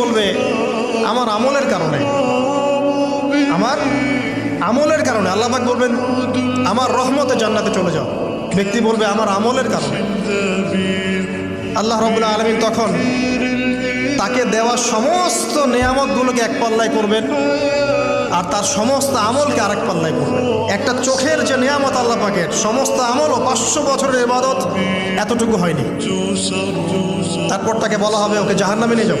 বলবে, আমার আমলের কারণে। আমার আমলের কারণে। আল্লাহবাক বলবেন, আমার রহমতে জান্নাতে চলে যাও। ব্যক্তি বলবে, আমার আমলের কারণে। আল্লাহ রবুল্লা আলমিন তখন তাকে দেওয়া সমস্ত নেয়ামতগুলোকে এক পাল্লায় করবেন, আর তার সমস্ত আমলকে আরেক পাল্লায় করবেন। একটা চোখের যে নেয়ামত আল্লাহ পাকের, সমস্ত আমল ও পাঁচশো বছরের ইবাদত এতটুকু হয়নি। তারপর তাকে বলা হবে, ওকে জাহান্নামে নিয়ে যাও।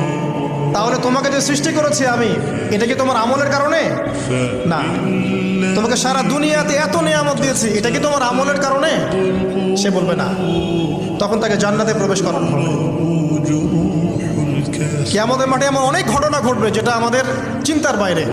তাহলে তোমাকে যে সৃষ্টি করেছি আমি, এটা কি তোমার আমলের কারণে? না। তোমাকে সারা দুনিয়াতে এত নিয়ামত দিয়েছি, এটা কি তোমার আমলের কারণে? সে বলবে না। তখন তাকে জান্নাতে প্রবেশ করানো হবে কি আমাদের মাঠে এমন অনেক ঘটনা ঘটবে যেটা আমাদের চিন্তার বাইরে।